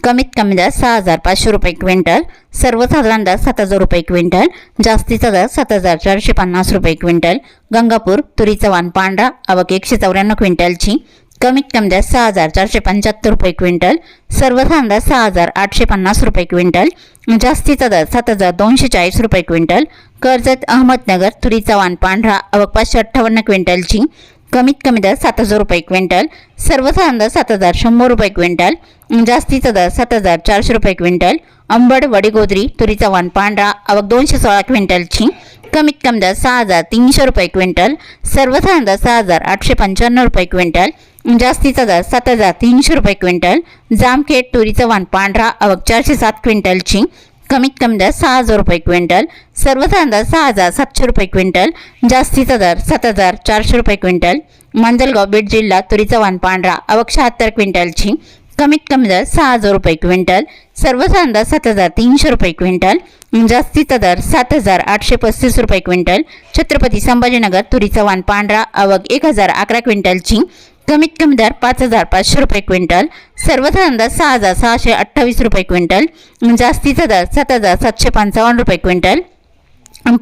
कमीत कमी दर सहा हजार पाचशे रुपये क्विंटल सर्वसाधारण दर सात हजार रुपये क्विंटल जास्तीचा दर सात हजार चारशे पन्नास रुपये क्विंटल गंगापूर तुरीचा वाण पांढरा आवक एकशे चौऱ्याण्णव क्विंटलची कमीत कमी दर सहा हजार चारशे पंच्याहत्तर रुपये क्विंटल सर्वसाधारण दर सहा हजार आठशे पन्नास रुपये क्विंटल जास्तीचा दर सात हजार दोनशे चाळीस रुपये क्विंटल कर्जत अहमदनगर तुरीचा वाण पांढरा अवक पाचशे अठ्ठावन्न क्विंटलची कमीत कमी दर सात हजार रुपये क्विंटल सर्वसाधारण दर सात हजार शंभर रुपये क्विंटल जास्तीचा दर सात हजार चारशे रुपये क्विंटल अंबड वडीगोदरी तुरीचा वाण पांढरा अवक दोनशे सोळा क्विंटलची कमीत कमी दर सहा हजार तीनशे रुपये क्विंटल सर्वसाधारण दर सहा हजार आठशे पंच्याण्णव रुपये क्विंटल जास्तीचा दर सात हजार तीनशे रुपये क्विंटल जामखेड तुरीचा वाण पांढरा अवक चारशे सात क्विंटलची कमीत कमी दर सहा हजार रुपये क्विंटल सर्वसाधारण दर सहा हजार सातशे रुपये क्विंटल जास्तीचा दर सात हजार चारशे रुपये क्विंटल. मंजलगाव बीड जिल्हा तुरीचा वाण पांढरा अवक शहात्तर क्विंटलची कमीत कमी दर सहा हजार रुपये क्विंटल सर्वसाधारण दर सात हजार तीनशे रुपये क्विंटल जास्तीचा दर सात हजार आठशे पस्तीस रुपये क्विंटल. छत्रपती संभाजीनगर तुरीचा वाण पांढरा आवक एक हजार अकरा क्विंटलची कमीत कमी दर पाच हजार पाचशे रुपये क्विंटल सर्वसाधारण दर सहा हजार सहाशे अठ्ठावीस रुपये क्विंटल जास्तीचा दर सात हजार सातशे पंचावन्न रुपये क्विंटल.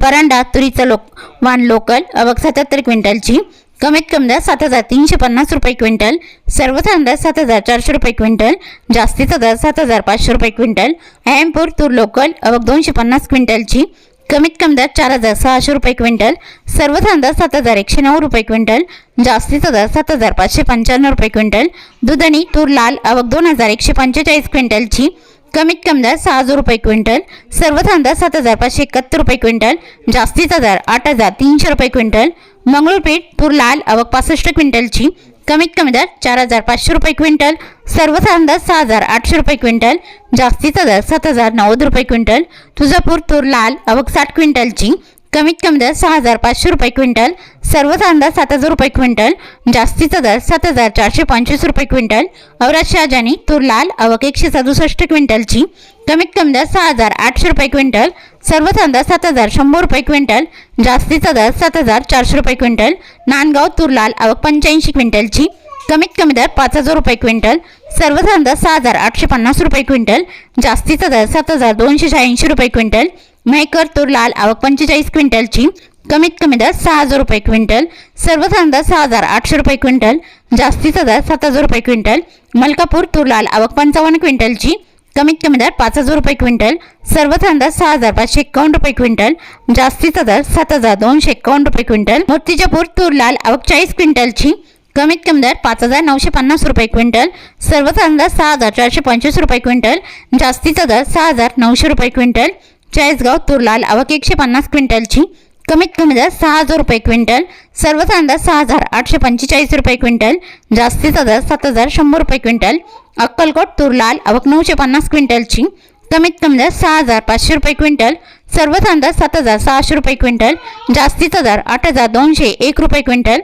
परांडा तुरीचा लोक वाण लोकल अवक सत्याहत्तर क्विंटलची कमीत कमी दर सात हजार तीनशे पन्नास रुपये क्विंटल सर्वसाधारण दर सात हजार चारशे रुपये क्विंटल जास्तीचा दर सात हजार पाचशे रुपये क्विंटल. अहमपूर तूर लोकल अवक दोनशे पन्नास क्विंटलची कमीत कमी दर चार हजार सहाशे रुपये क्विंटल सर्वसाधारण दर सात हजार एकशे नऊ रुपये क्विंटल जास्तीचा दर सात हजार पाचशे पंच्याण्णव रुपये क्विंटल दुधणी तूर लाल आवक दोन हजार एकशे पंचेचाळीस क्विंटलची कमीत कमी दर सहा हजार रुपये क्विंटल सर्वसाधारण दर सात हजार पाचशे एकाहत्तर रुपये क्विंटल जास्तीचा दर आठ हजार तीनशे रुपये क्विंटल मंगळूरपीठ तूर लाल आवक पासष्ट क्विंटलची कमीत कमी दर चार हजार पाचशे रुपये क्विंटल सर्वसाधारण दर सहा हजार आठशे रुपये क्विंटल जास्तीचा दर सात हजार नव्वद रुपये क्विंटल तुळजापूर तूर लाल अवक साठ क्विंटलची कमीत कमी दर सहा हजार पाचशे रुपये क्विंटल सर्वसाधारण दर सात हजार रुपये क्विंटल जास्तीचा दर सात हजार चारशे पंचवीस रुपये क्विंटल औराज शहाजानी तूर लाल अवक एकशे सदुसष्ट क्विंटलची कमीत कमी दर सहा हजार आठशे रुपये क्विंटल सर्वसाधारण दर सात हजार शंभर रुपये क्विंटल जास्तीचा दर सात हजार चारशे रुपये क्विंटल नांदगाव तूर लाल अवक पंच्याऐंशी क्विंटलची कमीत कमी दर पाच हजार रुपये क्विंटल सर्वसाधारण दर सहा हजार आठशे पन्नास रुपये क्विंटल जास्तीचा दर सात हजार दोनशे शहाऐंशी रुपये क्विंटल मेहकर तूर लाल आवक पंचेचाळीस क्विंटलची कमीत कमी दर सहा हजार रुपये क्विंटल सर्वसाधारण दर सहा हजार आठशे रुपये क्विंटल जास्तीचा दर सात हजार रुपये क्विंटल मलकापूर तूर लाल आवक पंचावन्न क्विंटलची कमीत कमी दर पाच हजार रुपये क्विंटल सर्वसाधारण दर सहा हजार पाचशे एकावन्न रुपये क्विंटल जास्तीचा दर सात हजार दोनशे एक्कावन्न रुपये क्विंटल मूर्तिजापूर तूर लाल आवक चाळीस क्विंटलची कमीत कमी दर पाच हजार नऊशे पन्नास रुपये क्विंटल सर्वसाधारण दर सहा हजार चारशे पंचवीस रुपये क्विंटल जास्तीचा दर सहा हजार नऊशे रुपये क्विंटल चाळीसगाव तुरलाल आवक एकशे पन्नास क्विंटलची. कमीत कमी दर सहा हजार रुपये क्विंटल. सर्वसाधारण दर सहा हजार आठशे पंचेचाळीस रुपये क्विंटल. जास्तीचा दर सात हजार शंभर रुपये क्विंटल. अक्कलकोट तुरलाल आवक नऊशे पन्नास क्विंटलची. कमीत कमी दर सहा हजार पाचशे रुपये क्विंटल. सर्वसाधारण दर सात हजार सहाशे रुपये क्विंटल. जास्तीचा दर आठ हजार दोनशे एक रुपये क्विंटल.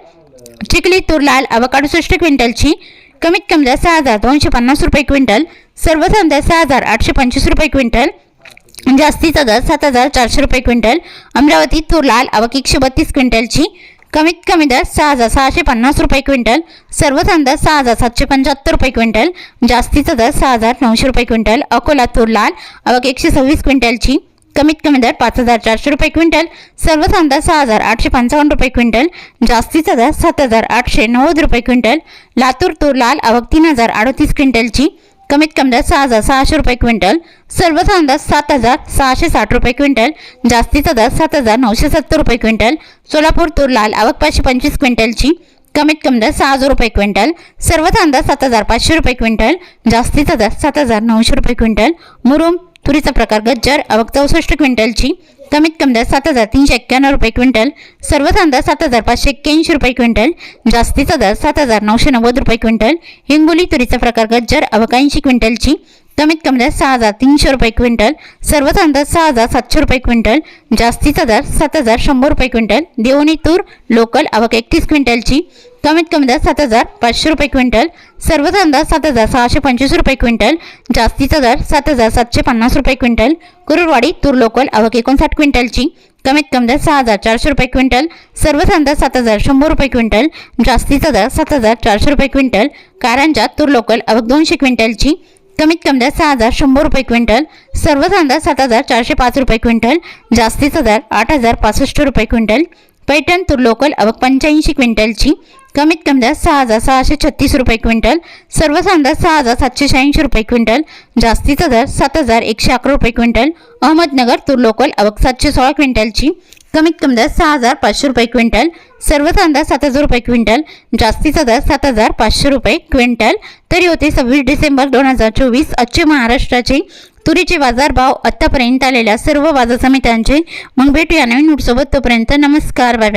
चिखली तूर लाल आवक अडुसष्ट क्विंटलची. कमीत कमी दर सहा हजार दोनशे पन्नास रुपये क्विंटल. सर्वसाधारण दर सहा हजार आठशे पंचवीस रुपये क्विंटल. म्हणजे जास्तीचा दर सात हजार चारशे रुपये क्विंटल अमरावती तूर लाल आवक एकशे बत्तीस क्विंटलची कमीत कमी दर सहा हजार सहाशे पन्नास रुपये क्विंटल सर्वसाधारण दर सहा हजार सातशे पंच्याहत्तर रुपये क्विंटल म्हणजे जास्तीचा दर सहा हजार नऊशे रुपये क्विंटल अकोला तूर लाल आवक एकशे सव्वीस क्विंटलची कमीत कमी दर पाच हजार चारशे रुपये क्विंटल सर्वसाधारण दर सहा हजार आठशे पंचावन्न रुपये क्विंटल म्हणजे जास्तीचा दर सात हजार आठशे नव्वद रुपये क्विंटल लातूर तूर लाल आवक तीन हजार अडतीस क्विंटलची कमीत कमी दर सहा हजार सहाशे रुपये क्विंटल. सर्वसाधारण दर सात हजार सहाशे साठ रुपये क्विंटल. जास्तीचा दर सात हजार नऊशे सत्तर रुपये क्विंटल. सोलापूर तूर लाल आवक पाचशे पंचवीस क्विंटलची. कमीत कमी दर सहा हजार रुपये क्विंटल. सर्व अंदाज सात हजार पाचशे रुपये क्विंटल. जास्तीचा दर सात हजार नऊशे रुपये क्विंटल. मुरुम तुरीचा प्रकार गज्जर आवक चौसष्ट क्विंटलची. कमीत कमी दर सात हजार तीनशे एक्क्याण्णव रुपये क्विंटल सर्व कांदा सात हजार पाचशे एक्क्याऐंशी रुपये क्विंटल जास्तीचा दर सात हजार नऊशे नव्वद रुपये क्विंटल हिंगोली तुरीचा प्रकार गज्जर अवकाऐंशी ऐंशी क्विंटलची कमीत कमी दर सहा हजार तीनशे रुपये क्विंटल सर्व अंदाज सहा हजार सातशे रुपये क्विंटल जास्तीचा दर सात हजार शंभर रुपये क्विंटल देवणी तूर लोकल आवक एकतीस क्विंटलची कमीत कमी दर सात हजार पाचशे रुपये क्विंटल सर्व अंदाज सात हजार सहाशे पंचवीस रुपये क्विंटल जास्तीचा दर सात हजार सातशे पन्नास रुपये क्विंटल कुरुरवाडी तूर लोकल आवक एकोणसाठ क्विंटलची कमीत कमी दर सहा हजार चारशे रुपये क्विंटल सर्व अंदाज सात हजार शंभर रुपये क्विंटल जास्तीचा दर सात हजार चारशे रुपये क्विंटल कारंजा तूर लोकल आवक दोनशे क्विंटलची कमीत कमी दर सहा हजार शंभर रुपये क्विंटल. सर्व कांदा सात हजार चारशे पाच रुपये क्विंटल. जास्तीचा दर आठ हजार पासष्ट रुपये क्विंटल. पैठण तूर लोकल आवक पंच्याऐंशी क्विंटलची. कमीत कमी दर सहा हजार सहाशे छत्तीस रुपये क्विंटल. सर्व कांदा सहा हजार सातशे शहाऐंशी रुपये क्विंटल. जास्तीचा दर सात हजार एकशे अकरा रुपये क्विंटल. अहमदनगर तूर लोकल आवक सातशे सोळा क्विंटलची. कमीत कमी दर सहा हजार पाचशे रुपये क्विंटल सर्व कांदा सात हजार रुपये क्विंटल जास्तीचा दर सात हजार पाचशे रुपये क्विंटल. तरी होते सव्वीस डिसेंबर दोन हजार चोवीस आजचे महाराष्ट्राचे तुरीचे बाजारभाव आत्तापर्यंत आलेल्या सर्व बाजार समित्यांचे. मग भेटूया नवीन नोटसोबत तोपर्यंत नमस्कार बाय बाय.